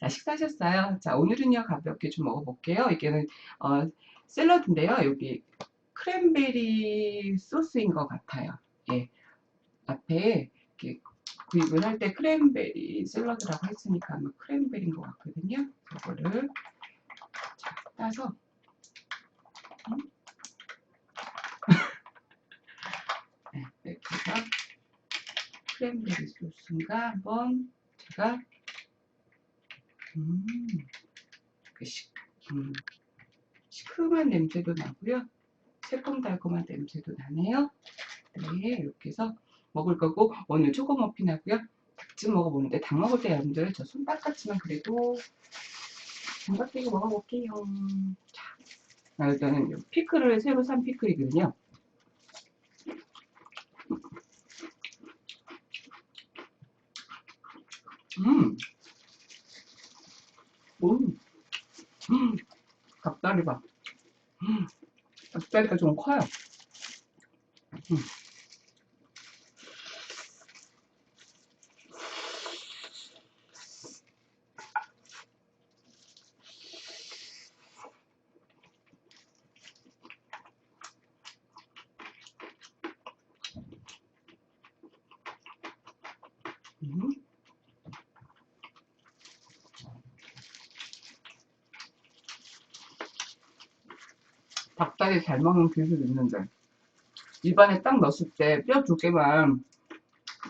자, 식사하셨어요? 자, 오늘은요, 가볍게 좀 먹어볼게요. 이게는, 어, 샐러드인데요. 여기 크랜베리 소스인 것 같아요. 예. 앞에 이렇게 구입을 할 때 크랜베리 샐러드라고 했으니까 아마 크랜베리인 것 같거든요. 이거를 자, 따서 음? 네, 이렇게 해서 크랜베리 소스인가 한번 제가 음, 그 시, 음, 시큼한 냄새도 나고요. 새콤달콤한 냄새도 나네요. 네, 이렇게 해서 먹을 거고 오늘 초코 머핀 하고요. 닭찜 먹어보는데 닭 먹을 때 여러분들 저손 닦았지만 그래도 장갑 끼고 먹어볼게요. 자, 아, 일단은 요 피클을 새로 산 피클이거든요. 음, 음, 음, 닭다리 봐. 음, 닭다리가 좀 커요. 음. 음. 닭다리 잘 먹는 기술이 있는데 입안에 딱 넣었을 때 뼈 두 개만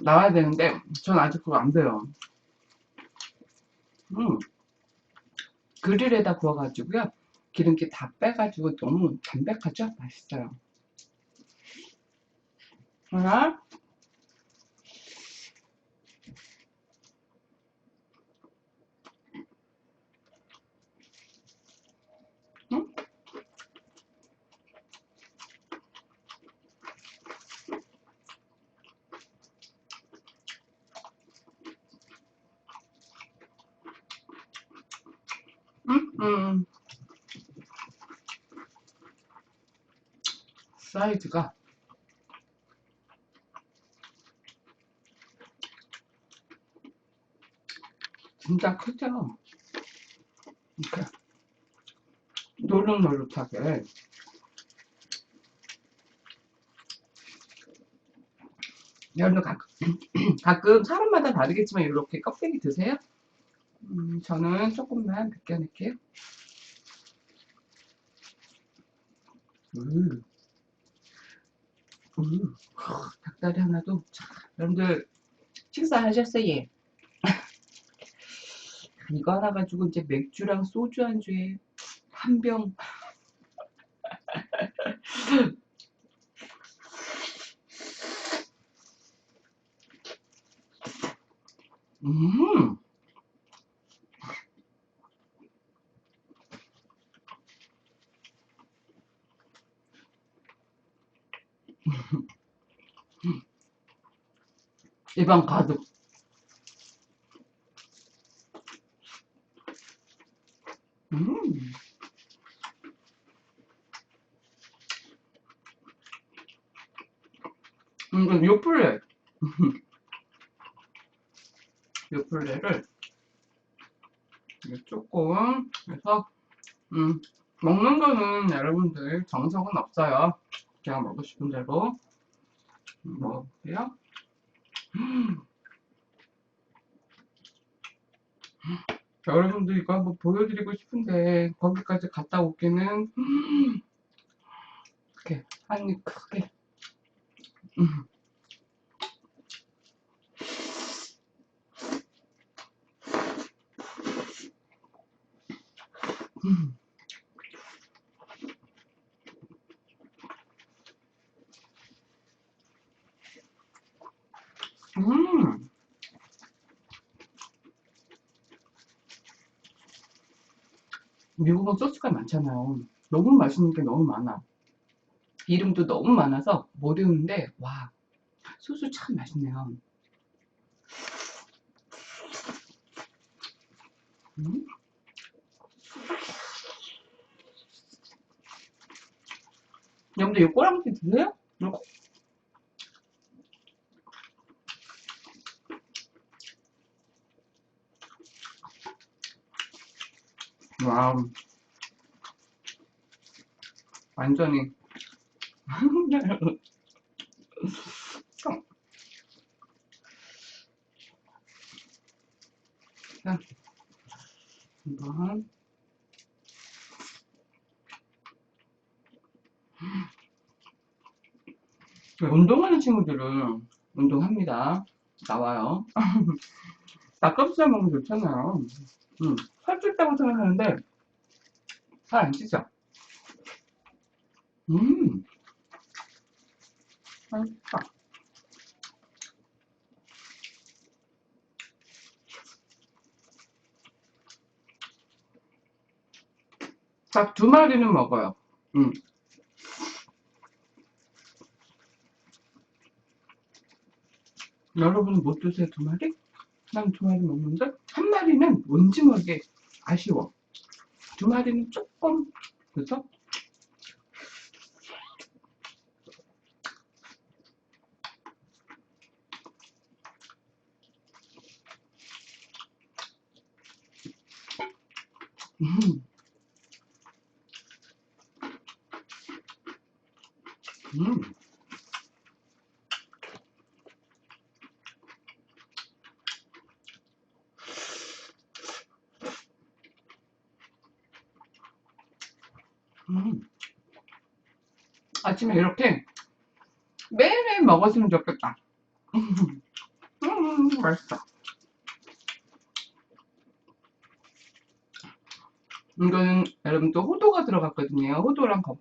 나와야 되는데 전 아직 그거 안 돼요. 음. 그릴에다 구워가지고요. 기름기 다 빼가지고 너무 담백하죠? 맛있어요. 하나, 음, 음. 사이즈가 진짜 크죠? 이렇게 노릇노릇하게 여러분 가끔, 가끔 사람마다 다르겠지만 이렇게 껍데기 드세요? 음, 저는 조금만 벗겨낼게요. 음. 음. 닭다리 하나도 자, 여러분들 식사하셨어요? 예. 이거 하나 가지고 이제 맥주랑 소주 안주에 한 병. 음. 입안 가득. 음. 음, 요플레. 요플레를 조금 해서 음, 먹는 거는 여러분들 정석은 없어요. 제가 먹고 싶은 대로 먹어볼게요. 음. 여러분들 이거 한번 보여드리고 싶은데 거기까지 갔다 오기는 음. 이렇게 한입 크게. 음. 미국은 소스가 많잖아요. 너무 맛있는 게 너무 많아. 이름도 너무 많아서 못 외우는데, 와, 소스 참 맛있네요. 음? 여러분들 이거 꼬랑지 드세요? 와우. 완전히. 자, 한번. 운동하는 친구들은 운동합니다. 나와요. 닭가슴살 먹으면 좋잖아요. 음, 살쪘다고 생각하는데 살 안 찌죠? 음, 맛있다. 닭 두 마리는 먹어요. 음. 여러분은 못 드세요, 두 마리? 난 두 마리 먹는데, 한 마리는 뭔지 모르게 아쉬워. 두 마리는 조금? 음. 음. 음. 아침에 이렇게 매일매일 먹었으면 좋겠다. 음, 음, 맛있어. 이거는 여러분 또 호도가 들어갔거든요. 호도랑 검,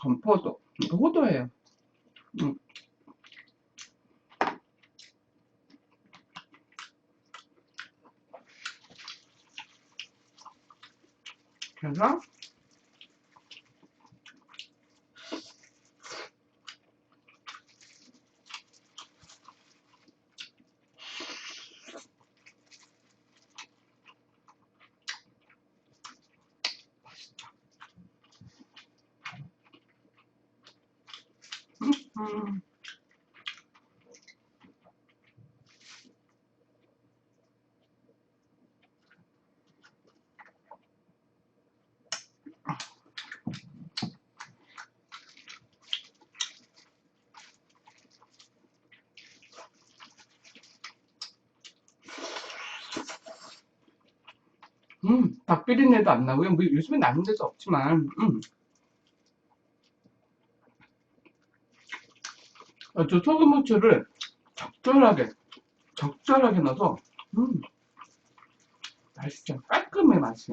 검포도. 호도예요. 음. 그래서 음. 음, 닭 비린내도 안 나고요. 뭐 요즘에 나는 데도 없지만, 음. 저 소금 후추를 적절하게, 적절하게 넣어서, 음, 맛있죠. 깔끔해, 맛이.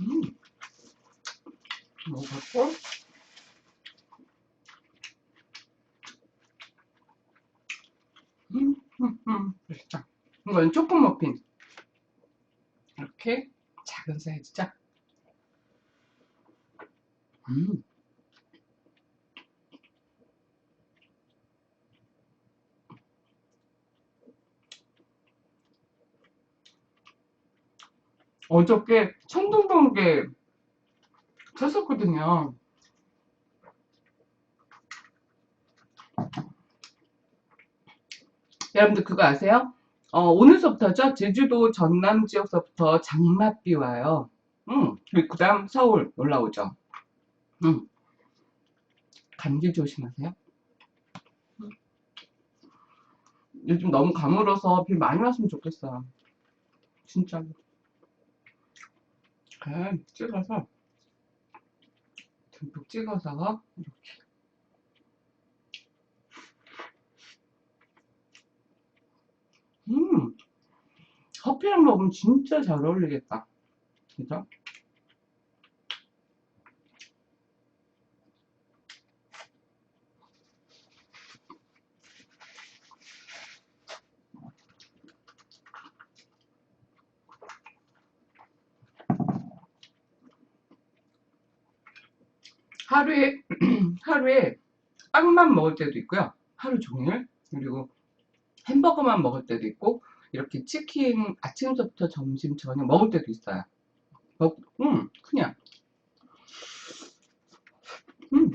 음, 먹었고, 음, 음, 음, 맛있다. 이건 초코 머핀. 이렇게 작은 사이즈죠. 음. 어저께 청동동에 쳤었거든요. 여러분들 그거 아세요? 어, 오늘서부터죠. 제주도 전남 지역서부터 장맛비 와요. 음, 그 다음 서울 올라오죠. 음. 감기 조심하세요. 음. 요즘 너무 가물어서 비 많이 왔으면 좋겠어요. 진짜로. 이렇게 찍어서 듬뿍 찍어서 이렇게 음 커피랑 먹으면 진짜 잘 어울리겠다. 진짜 하루에 하루에 빵만 먹을 때도 있고요. 하루 종일 그리고 햄버거만 먹을 때도 있고 이렇게 치킨 아침부터 점심 저녁 먹을 때도 있어요. 먹, 음, 그냥 음,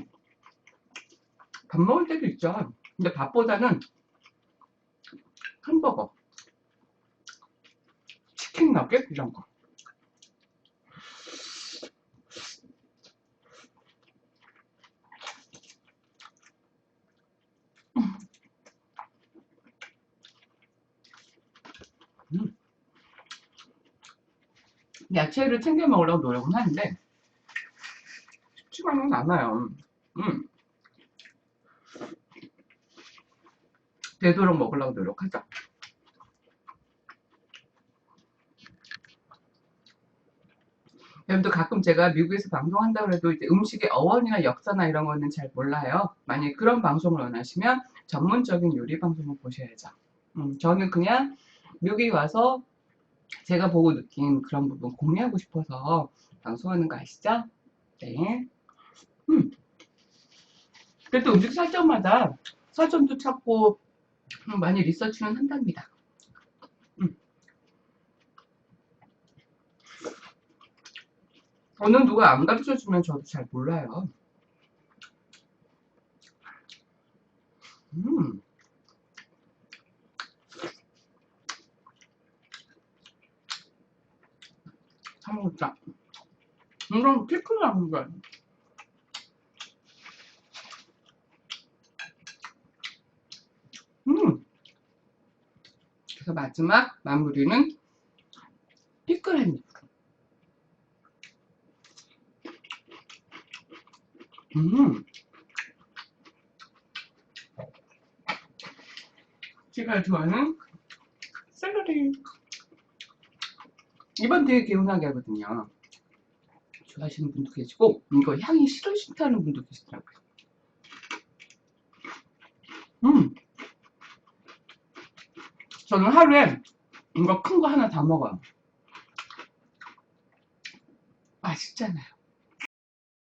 밥 먹을 때도 있죠. 근데 밥보다는 햄버거, 치킨 너겟 이런 거. 음. 야채를 챙겨 먹으려고 노력은 하는데 쉽지만은 않아요. 음. 되도록 먹으려고 노력하죠. 여러분도 가끔 제가 미국에서 방송한다고 해도 이제 음식의 어원이나 역사나 이런 거는 잘 몰라요. 만약에 그런 방송을 원하시면 전문적인 요리 방송을 보셔야죠. 음, 저는 그냥 미국에 와서 제가 보고 느낀 그런 부분 공유하고 싶어서 방송하는 거 아시죠? 네. 음. 그래도 음식 살 때마다 서점도 찾고 음, 많이 리서치는 한답니다. 음. 저는 누가 안 가르쳐 주면 저도 잘 몰라요. 음. 참먹자. 이건 피클 거야. 음. 그래서 마지막 마무리는 피클 한 입. 음. 제가 좋아하는 샐러리. 이번 되게 개운하게 하거든요. 좋아하시는 분도 계시고, 이거 향이 싫으시다는 분도 계시더라고요. 음. 저는 하루에 이거 큰 거 하나 다 먹어요. 맛있잖아요.